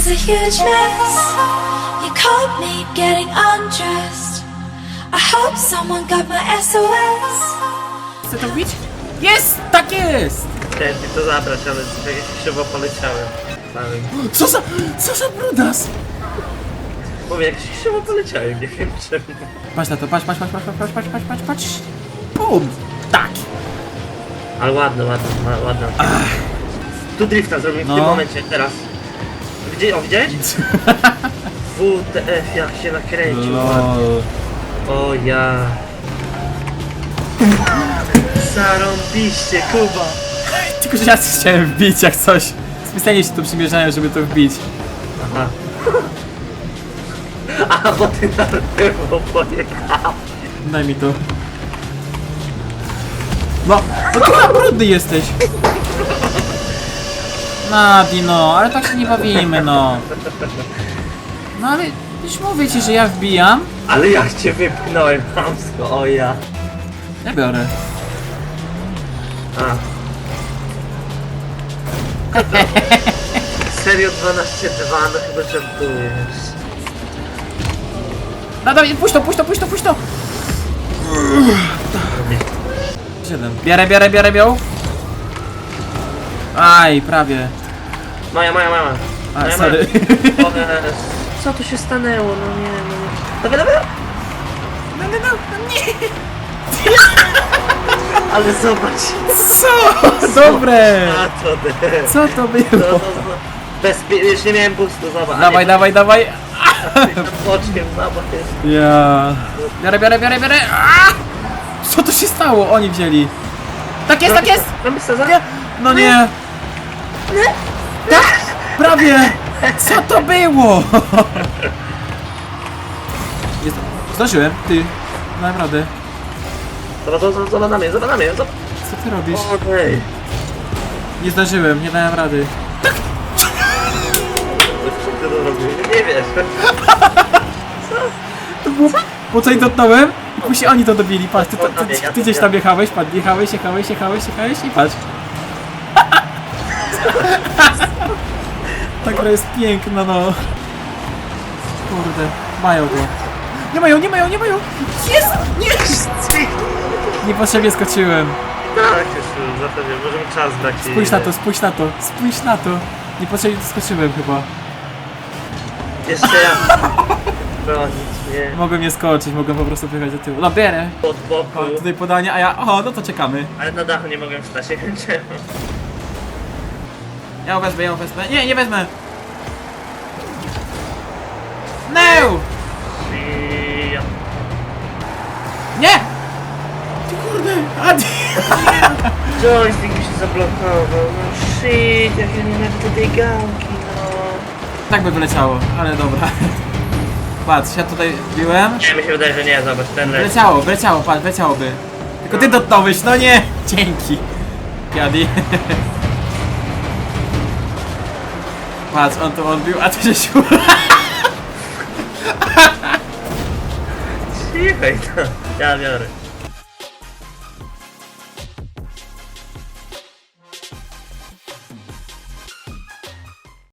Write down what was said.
was a huge mess. You caught me getting undressed. I hope someone got my SOS. Chcę to wbić? Jest! Tak jest! Chciałem ci to zabrać, ale tak jak krzywo poleciałem. Co za... co za brudas? Mówię, jak krzywo poleciałem, nie wiem czemu. Patrz na to, patrz, patrz, patrz, patrz, patrz, patrz, patrz, patrz, patrz. Bum! Tak! Ale ładne, ma- ładne. Tu drifta zrobimy w No. tym momencie, teraz. Gdzie, o widziałeś? WTF jak się nakręcił. Lol. O ja. Zarąbiście, Kuba. Tylko, że ja chciałem wbić jak coś. Specjalnie się tu przymierzałem, żeby to wbić. Aha. A, bo ty na lewo pojechał. Daj mi to. No, no chyba brudny jesteś. Nadi, no, ale tak się nie bawimy, no. No ale już mówię ci, że ja wbijam. Ale ja cię wypchnąłem chamsko, o ja. Ja biorę. A. Serio 12-2, no chyba żartujesz. No dawaj, puść to, puść to, puść to, puść to. Siedem. Biorę, biorę, biorę, biorę. Aj, prawie. Moja, moja, moja. A, moja, sorry. moja. O, e, Co tu się stanęło? No nie, no nie. Dawaj, dawaj! No, no, no, nie. Ale zobacz. Co? Dobre. A to de. Co to No, było? no, no. Bez, już nie miałem boostu, zobacz. A Dawaj, nie, dawaj, dawaj. Tam zobacz. Ja. Biorę, biorę, biorę, biorę. A! Co to się stało? Oni wzięli. Tak jest, tak jest! Mamy sezon? Nie. No nie. Tak, prawie. Co to było? Jest... Zdążyłem, ty. Naprawdę. Zobacz, zobacz, zobacz na mnie, zobacz na mnie, zobacz. Co ty robisz? Okej. Nie zdążyłem, nie dałem rady. Co ty to robisz? Nie wiesz. To było... Po co ich dotknąłem? I później oni to dobili, patrz, ty, ty, ty, ty gdzieś tam jechałeś, patrz, jechałeś, jechałeś, jechałeś, jechałeś i patrz. Ta gra jest piękna, no. Kurde, mają go. Nie mają, nie mają, nie mają! Jest! Nie! Niepotrzebnie skoczyłem. Tak, już w zasadzie możemy czas dać i... Spójrz na to, spójrz na to, spójrz na to. Niepotrzebnie to skoczyłem chyba. Jeszcze ja. Bronić mnie Mogłem nie skoczyć, mogłem po prostu wyjechać do tyłu. No bierę. od boku. O, tutaj podanie, a ja... O, no to czekamy. Ale na dachu nie mogłem wstać, nie wiem czemu. Ja ją wezmę, ja ją wezmę. Nie, nie wezmę! No! Nie! Ty kurde! Adi! Joystick mi się zablokował, no shit, jak ja nienawidzę tej gałki, no. Tak by wyleciało, ale dobra. Patrz, ja tutaj biłem. Nie, mi się wydaje, że nie, zobacz, ten leci. Wyleciało, wyleciało, patrz, wyleciałoby. Tylko ty dotknąłeś, no nie! Dzięki. Jadi. Pass on to undo. Attention. Zie je Ja, ja.